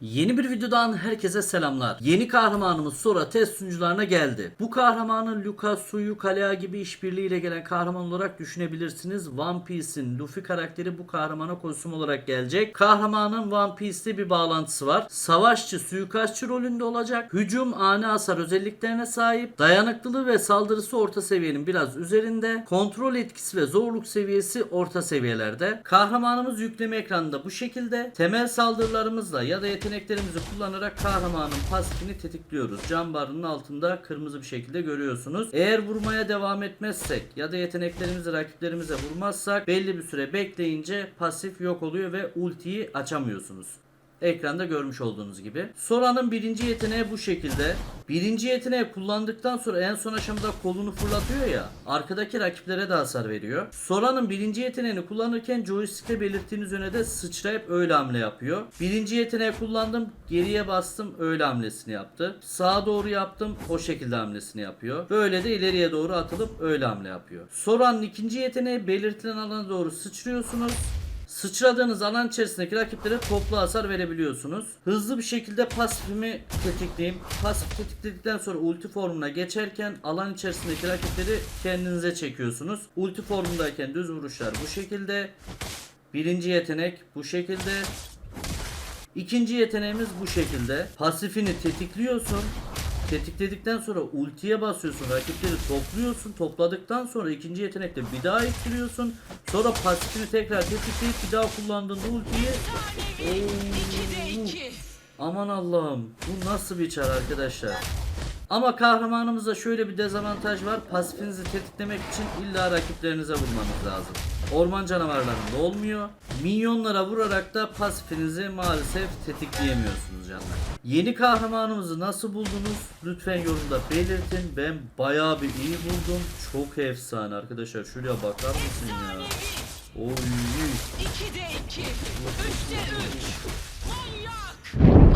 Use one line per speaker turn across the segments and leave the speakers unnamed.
Yeni bir videodan herkese selamlar. Yeni kahramanımız Sora test sunucularına geldi. Bu kahramanı Luka, Suyu, Kalea gibi işbirliğiyle gelen kahraman olarak düşünebilirsiniz. One Piece'in Luffy karakteri bu kahramana kostüm olarak gelecek. Kahramanın One Piece'te bir bağlantısı var. Savaşçı, suikastçı rolünde olacak. Hücum, ani hasar özelliklerine sahip. Dayanıklılığı ve saldırısı orta seviyenin biraz üzerinde. Kontrol etkisi ve zorluk seviyesi orta seviyelerde. Kahramanımız yükleme ekranında bu şekilde. Temel saldırılarımızla ya da yeteneklerimizi kullanarak kahramanın pasifini tetikliyoruz. Cam barının altında kırmızı bir şekilde görüyorsunuz. Eğer vurmaya devam etmezsek ya da yeteneklerimizi rakiplerimize vurmazsak belli bir süre bekleyince pasif yok oluyor ve ultiyi açamıyorsunuz. Ekranda görmüş olduğunuz gibi. Sora'nın birinci yeteneği bu şekilde. Birinci yeteneği kullandıktan sonra en son aşamada kolunu fırlatıyor ya. Arkadaki rakiplere de hasar veriyor. Sora'nın birinci yeteneğini kullanırken joystick'te belirttiğiniz yöne de sıçrayıp öyle hamle yapıyor. Birinci yeteneği kullandım. Geriye bastım öyle hamlesini yaptı. Sağa doğru yaptım o şekilde hamlesini yapıyor. Böyle de ileriye doğru atılıp öyle hamle yapıyor. Sora'nın ikinci yeteneği belirtilen alana doğru sıçrıyorsunuz. Sıçradığınız alan içerisindeki rakiplere toplu hasar verebiliyorsunuz. Hızlı bir şekilde pasifimi tetikleyeyim. Pasif tetikledikten sonra ulti formuna geçerken alan içerisindeki rakipleri kendinize çekiyorsunuz. Ulti formundayken düz vuruşlar bu şekilde. Birinci yetenek bu şekilde. İkinci yeteneğimiz bu şekilde. Pasifini tetikliyorsun. Tetikledikten sonra ultiye basıyorsun. Rakipleri topluyorsun. Topladıktan sonra ikinci yetenekle bir daha ittiriyorsun. Sonra pasifini tekrar tetikleyip bir daha kullandığında ultiyi Oo. Aman Allah'ım. Bu nasıl bir çar arkadaşlar? Ama kahramanımızda şöyle bir dezavantaj var. Pasifinizi tetiklemek için illa rakiplerinize vurmanız lazım. Orman canavarlarında olmuyor. Minyonlara vurarak da pasifinizi maalesef tetikleyemiyorsunuz canlar. Yeni kahramanımızı nasıl buldunuz? Lütfen yorumda belirtin. Ben bayağı bir iyi buldum. Çok efsane arkadaşlar. Şuraya bakar mısın ya? Oy.
2'de 2, 3'te 3. Manyak.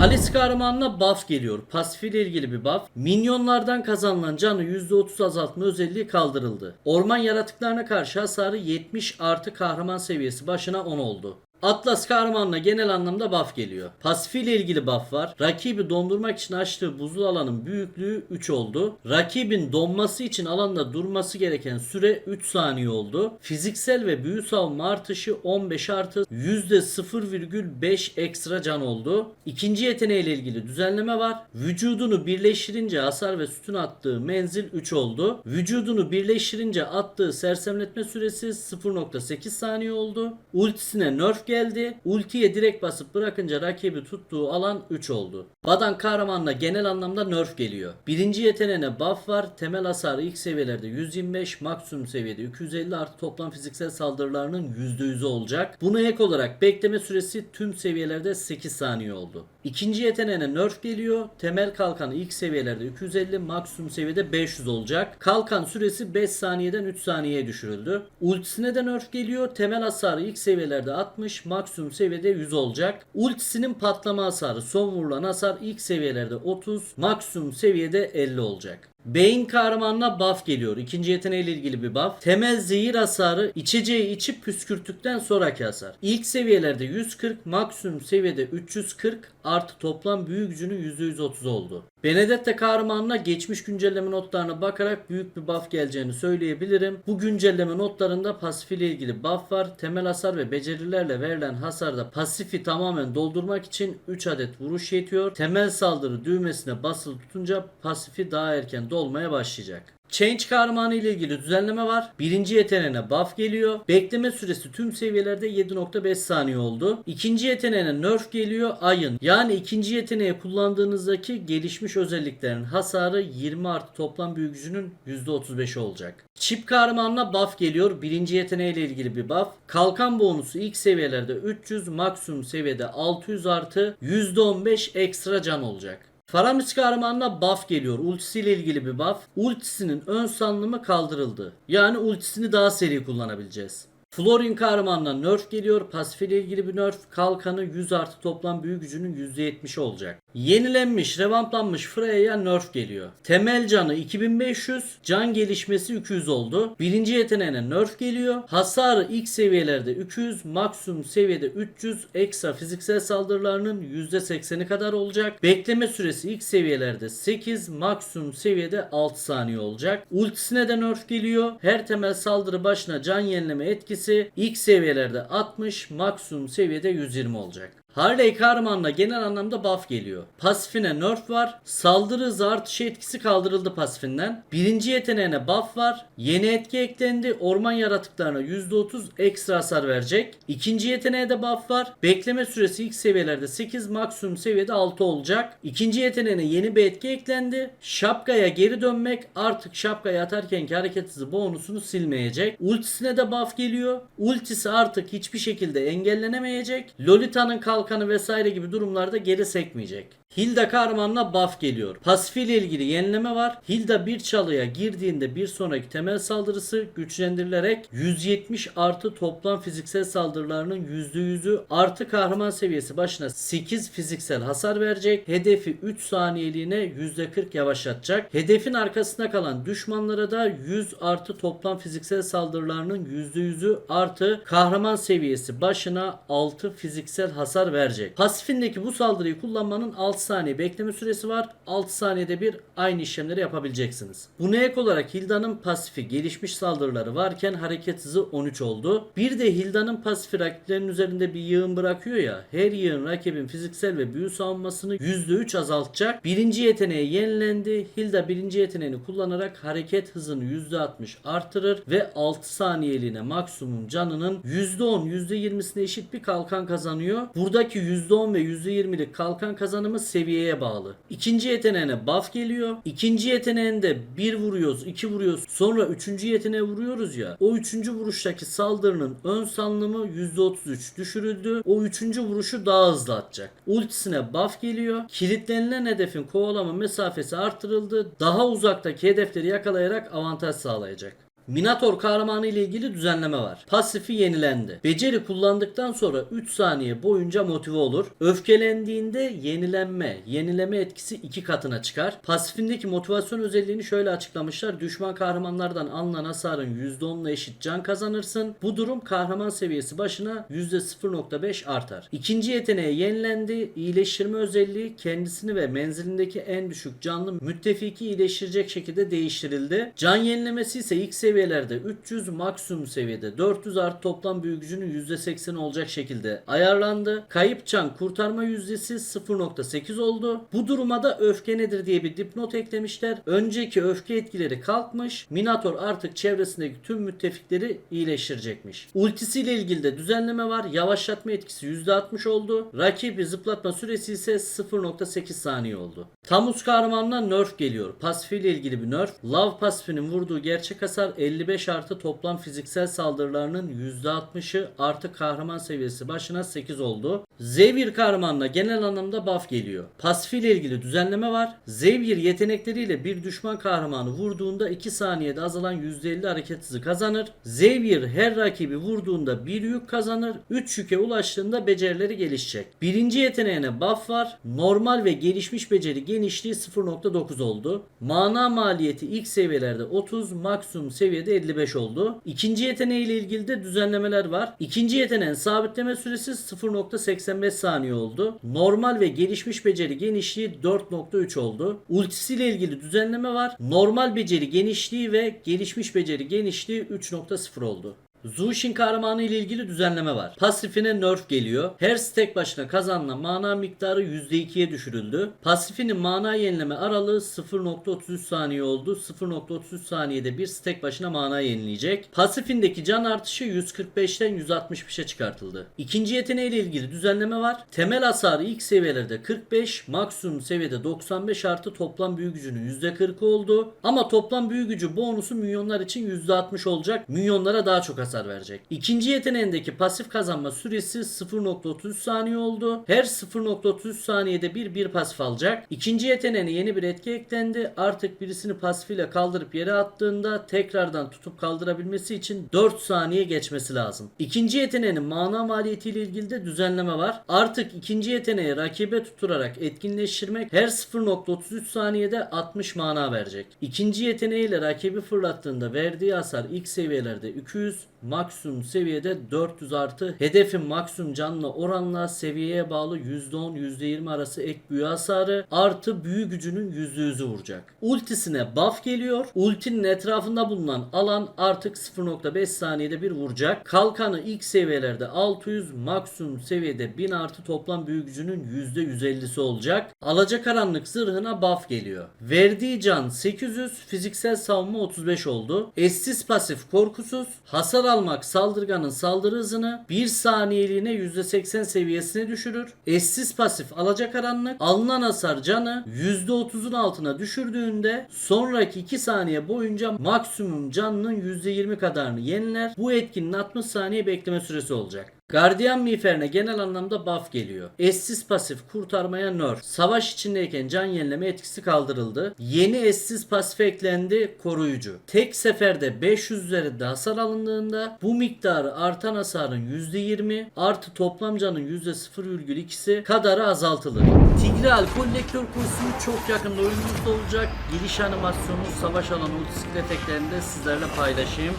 Alice kahramanına buff geliyor. Pasif ile ilgili bir buff. Minyonlardan kazanılan canı %30 azaltma özelliği kaldırıldı. Orman yaratıklarına karşı hasarı 70 artı kahraman seviyesi başına 10 oldu. Atlas kahramanına genel anlamda buff geliyor. Pasif ile ilgili buff var. Rakibi dondurmak için açtığı buzul alanın büyüklüğü 3 oldu. Rakibin donması için alanda durması gereken süre 3 saniye oldu. Fiziksel ve büyü savunma artışı 15 artı %0,5 ekstra can oldu. İkinci yeteneğiyle ilgili düzenleme var. Vücudunu birleştirince hasar ve sütun attığı menzil 3 oldu. Vücudunu birleştirince attığı sersemletme süresi 0.8 saniye oldu. Ultisine nerf geldi. Ultiye direkt basıp bırakınca rakibi tuttuğu alan 3 oldu. Badan kahramanla genel anlamda nerf geliyor. Birinci yeteneğine buff var. Temel hasarı ilk seviyelerde 125, maksimum seviyede 250 artı toplam fiziksel saldırılarının %100'ü olacak. Buna ek olarak bekleme süresi tüm seviyelerde 8 saniye oldu. İkinci yeteneğine nerf geliyor. Temel kalkanı ilk seviyelerde 250, maksimum seviyede 500 olacak. Kalkan süresi 5 saniyeden 3 saniyeye düşürüldü. Ultisine de nerf geliyor. Temel hasarı ilk seviyelerde 60, maksimum seviyede 100 olacak. Ultisinin patlama hasarı, son vurulan hasar ilk seviyelerde 30, maksimum seviyede 50 olacak. Beyin kahramanına buff geliyor. İkinci yeteneğiyle ilgili bir buff. Temel zehir hasarı içeceği içip püskürttükten sonraki hasar. İlk seviyelerde 140, maksimum seviyede 340 artı toplam büyü gücünün %130 oldu. Benedetta kahramanına geçmiş güncelleme notlarına bakarak büyük bir buff geleceğini söyleyebilirim. Bu güncelleme notlarında pasif ile ilgili buff var. Temel hasar ve becerilerle verilen hasarda pasifi tamamen doldurmak için 3 adet vuruş yetiyor. Temel saldırı düğmesine basılı tutunca pasifi daha erken dolmaya başlayacak. Change kahramanı ile ilgili düzenleme var. Birinci yeteneğine buff geliyor. Bekleme süresi tüm seviyelerde 7.5 saniye oldu. İkinci yeteneğine nerf geliyor. Ayın. Yani ikinci yeteneği kullandığınızdaki gelişmiş özelliklerin hasarı 20 artı toplam büyü gücünün %35 olacak. Çip kahramanına buff geliyor. Birinci yeteneğiyle ilgili bir buff. Kalkan bonusu ilk seviyelerde 300, maksimum seviyede 600 artı %15 ekstra can olacak. Faramis kahramanına buff geliyor. Ultisiyle ilgili bir buff. Ultisinin ön salınımı kaldırıldı. Yani ultisini daha seri kullanabileceğiz. Florin kahramanına nerf geliyor. Pasif ile ilgili bir nerf. Kalkanı 100 artı toplam büyü gücünün %70'i olacak. Yenilenmiş, revamplanmış Freya'ya nerf geliyor. Temel canı 2500, can gelişmesi 200 oldu. Birinci yeteneğine nerf geliyor. Hasarı ilk seviyelerde 200, maksimum seviyede 300, ekstra fiziksel saldırılarının %80'i kadar olacak. Bekleme süresi ilk seviyelerde 8, maksimum seviyede 6 saniye olacak. Ultisine de nerf geliyor. Her temel saldırı başına can yenileme etkisi ilk seviyelerde 60, maksimum seviyede 120 olacak. Harley kahramanına genel anlamda buff geliyor. Pasifine nerf var. Saldırı hızı artışı etkisi kaldırıldı pasifinden. Birinci yeteneğine buff var. Yeni etki eklendi. Orman yaratıklarına %30 ekstra hasar verecek. İkinci yeteneğe de buff var. Bekleme süresi ilk seviyelerde 8 maksimum seviyede 6 olacak. İkinci yeteneğine yeni bir etki eklendi. Şapkaya geri dönmek artık şapkaya atarkenki hareket hızı bonusunu silmeyecek. Ultisine de buff geliyor. Ultisi artık hiçbir şekilde engellenemeyecek. Lolita'nın kalkanı vesaire gibi durumlarda geri sekmeyecek. Hilda kahramanına buff geliyor. Pasifiyle ilgili yenileme var. Hilda bir çalıya girdiğinde bir sonraki temel saldırısı güçlendirilerek 170 artı toplam fiziksel saldırılarının %100'ü artı kahraman seviyesi başına 8 fiziksel hasar verecek. Hedefi 3 saniyeliğine %40 yavaşlatacak. Hedefin arkasında kalan düşmanlara da 100 artı toplam fiziksel saldırılarının %100'ü artı kahraman seviyesi başına 6 fiziksel hasar verecek. Pasifindeki bu saldırıyı kullanmanın 6 saniye bekleme süresi var. 6 saniyede bir aynı işlemleri yapabileceksiniz. Buna ek olarak Hilda'nın pasifi gelişmiş saldırıları varken hareket hızı 13 oldu. Bir de Hilda'nın pasifi rakiplerin üzerinde bir yığın bırakıyor ya. Her yığın rakibin fiziksel ve büyü savunmasını %3 azaltacak. Birinci yeteneği yenilendi. Hilda birinci yeteneğini kullanarak hareket hızını %60 artırır ve 6 saniyeliğine maksimum canının %10 %20'sine eşit bir kalkan kazanıyor. Buradaki %10 ve %20'lik kalkan kazanımı seviyeye bağlı. İkinci yeteneğine buff geliyor. İkinci yeteneğinde bir vuruyoruz, iki vuruyoruz. Sonra üçüncü yeteneğe vuruyoruz ya. O üçüncü vuruştaki saldırının ön sanlımı %33 düşürüldü. O üçüncü vuruşu daha hızlı atacak. Ultisine buff geliyor. Kilitlenilen hedefin kovalama mesafesi artırıldı. Daha uzaktaki hedefleri yakalayarak avantaj sağlayacak. Minator kahramanı ile ilgili düzenleme var. Pasifi yenilendi. Beceri kullandıktan sonra 3 saniye boyunca motive olur. Öfkelendiğinde yenilenme, yenileme etkisi 2 katına çıkar. Pasifindeki motivasyon özelliğini şöyle açıklamışlar. Düşman kahramanlardan alınan hasarın %10'la eşit can kazanırsın. Bu durum kahraman seviyesi başına %0.5 artar. İkinci yeteneğe yenilendi. İyileştirme özelliği kendisini ve menzilindeki en düşük canlı müttefiki iyileştirecek şekilde değiştirildi. Can yenilemesi ise ilk seviyelerde 300 maksimum seviyede 400 artı toplam büyü gücünün %80 olacak şekilde ayarlandı. Kayıp can kurtarma yüzdesi 0.8 oldu. Bu duruma da öfke nedir diye bir dipnot eklemişler. Önceki öfke etkileri kalkmış. Minator artık çevresindeki tüm müttefikleri iyileştirecekmiş. Ultisiyle ilgili de düzenleme var. Yavaşlatma etkisi %60 oldu. Rakibi zıplatma süresi ise 0.8 saniye oldu. Tamus kahramanına nerf geliyor. Pasifiyle ilgili bir nerf. Love pasifinin vurduğu gerçek hasar 55 artı toplam fiziksel saldırılarının %60'ı artı kahraman seviyesi başına 8 oldu. Xavier kahramanına genel anlamda buff geliyor. Pasifiyle ilgili düzenleme var. Xavier yetenekleriyle bir düşman kahramanı vurduğunda 2 saniyede azalan %50 hareket hızı kazanır. Xavier her rakibi vurduğunda bir yük kazanır. 3 yüke ulaştığında becerileri gelişecek. Birinci yeteneğine buff var. Normal ve gelişmiş beceri genişliği 0.9 oldu. Mana maliyeti ilk seviyelerde 30, maksimum seviyede 55 oldu. İkinci yeteneğiyle ilgili de düzenlemeler var. İkinci yeteneğin sabitleme süresi 0.85 saniye oldu. Normal ve gelişmiş beceri genişliği 4.3 oldu. Ultisiyle ilgili düzenleme var. Normal beceri genişliği ve gelişmiş beceri genişliği 3.0 oldu. Zushin kahramanı ile ilgili düzenleme var. Pasifine nerf geliyor. Her stack başına kazanılan mana miktarı %2'ye düşürüldü. Pasifinin mana yenileme aralığı 0.33 saniye oldu. 0.33 saniyede bir stack başına mana yenileyecek. Pasifindeki can artışı 145'ten 165'e çıkartıldı. İkinci yeteneğiyle ilgili düzenleme var. Temel hasarı ilk seviyelerde 45, maksimum seviyede 95 artı toplam büyü gücünün %40 oldu. Ama toplam büyü gücü bonusu milyonlar için %60 olacak. Milyonlara daha çok hasar hasar verecek. İkinci yeteneğindeki pasif kazanma süresi 0.33 saniye oldu. Her 0.33 saniyede bir bir pasif alacak. İkinci yeteneğine yeni bir etki eklendi. Artık birisini pasifiyle kaldırıp yere attığında tekrardan tutup kaldırabilmesi için 4 saniye geçmesi lazım. İkinci yeteneğinin mana maliyetiyle ilgili de düzenleme var. Artık ikinci yeteneği rakibe tuturarak etkinleştirmek her 0.33 saniyede 60 mana verecek. İkinci yeteneğiyle rakibi fırlattığında verdiği hasar ilk seviyelerde 200, maksimum seviyede 400 artı hedefin maksimum canlı oranla seviyeye bağlı %10 %20 arası ek büyü hasarı artı büyü gücünün %100'ü vuracak. Ultisine buff geliyor. Ultinin etrafında bulunan alan artık 0.5 saniyede bir vuracak. Kalkanı ilk seviyelerde 600 maksimum seviyede 1000 artı toplam büyü gücünün %150'si olacak. Alacakaranlık zırhına buff geliyor. Verdiği can 800 fiziksel savunma 35 oldu. Eşsiz pasif korkusuz. Hasar almak saldırganın saldırı hızını 1 saniyeliğine %80 seviyesine düşürür. Eşsiz pasif alacakaranlık alınan hasar canı %30'un altına düşürdüğünde sonraki 2 saniye boyunca maksimum canının %20 kadarını yeniler. Bu etkinin 60 saniye bekleme süresi olacak. Gardiyan miğferine genel anlamda buff geliyor. Eşsiz pasif kurtarmaya nerf. Savaş içindeyken can yenileme etkisi kaldırıldı. Yeni eşsiz pasif eklendi koruyucu. Tek seferde 500 üzerinde hasar alındığında bu miktarı artan hasarın %20 artı toplam canın %0,2'si kadarı azaltılır. Tigreal kolektör kostümü çok yakında oyunumuzda olacak. Giriş animasyonu savaş alanı ultisiklet efektlerini de sizlerle paylaşayım.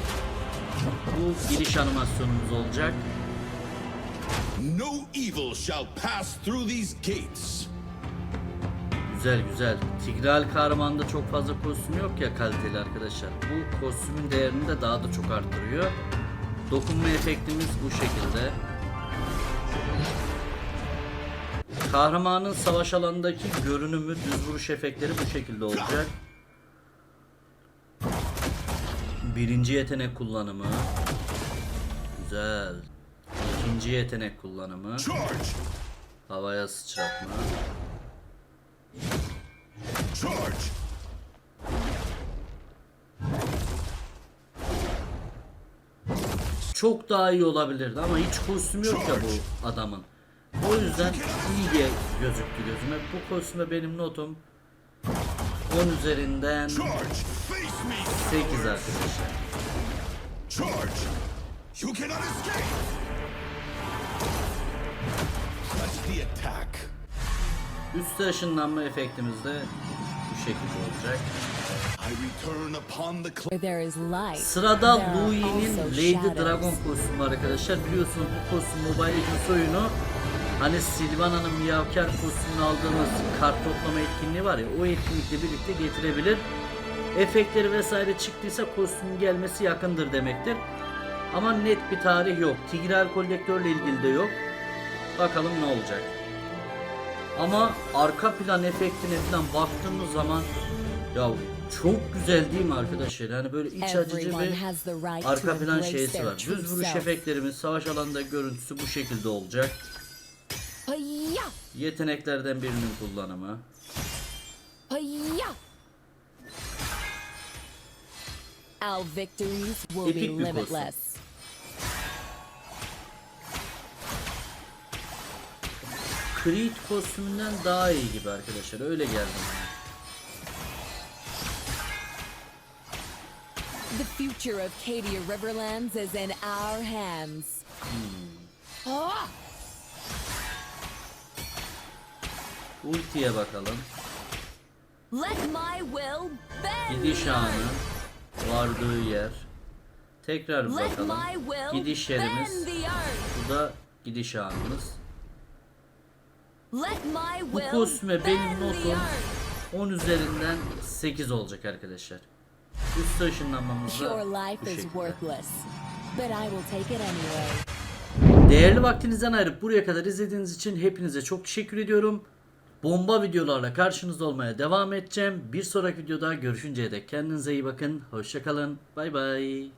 Bu giriş animasyonumuz olacak.
No evil shall pass through these gates.
Güzel güzel. Tigreal kahramanda çok fazla kostüm yok ya kaliteli arkadaşlar. Bu kostümün değerini de daha da çok arttırıyor. Dokunma efektimiz bu şekilde. Kahramanın savaş alanındaki görünümü, düz vuruş efektleri bu şekilde olacak. Birinci yetenek kullanımı. Güzel. İkinci yetenek kullanımı. Havaya sıçratma. Çok daha iyi olabilirdi ama hiç kostüm yok ya bu adamın. O yüzden iyi diye gözüktü gözüme. Bu kostüme benim notum 10 üzerinden
Charge! Face me!
8 arkadaşlar.
Charge! You cannot escape! Touch the attack.
Üste ışınlanma efektimiz de bu şekilde olacak.
I return upon the cl-
Where there is light,
Sırada Louis'nin Lady
shadows.
Dragon kostümü arkadaşlar. Biliyorsunuz bu kostüm Mobile Legends oyunu Hani Sylvana'nın miyavkar kostümünü aldığımız kart toplama etkinliği var ya o etkinlikle birlikte getirebilir. Efektleri vesaire çıktıysa kostümün gelmesi yakındır demektir. Ama net bir tarih yok. Tigreal kolektörle ilgili de yok. Bakalım ne olacak. Ama arka plan efektine falan baktığımız zaman ya çok güzel değil mi arkadaşlar? Yani böyle iç
Everyone
bir arka plan şeysi var. Düz vuruş efektlerimiz savaş alanında görüntüsü bu şekilde olacak. Yeteneklerden birinin kullanımı. Epik
be
bir kostüm. Creed kostümünden daha iyi gibi arkadaşlar. Öyle geldi. bana.
The future of Cadia Riverlands is in our hands. Ah!
Ultiye bakalım.
Let my will bend
Gidiş anı. Vardığı yer. Tekrar bakalım. Gidiş yerimiz. Bu da gidiş anımız. Bu kostüme benim notum
earth.
10 üzerinden 8 olacak arkadaşlar. Üst ışınlanmamız da
Your
bu
life is
şekilde.
worthless, but I will take it anyway.
Değerli vaktinizden ayırıp buraya kadar izlediğiniz için hepinize çok teşekkür ediyorum. Bomba videolarla karşınızda olmaya devam edeceğim. Bir sonraki videoda görüşünceye dek kendinize iyi bakın. Hoşçakalın. Bay bay.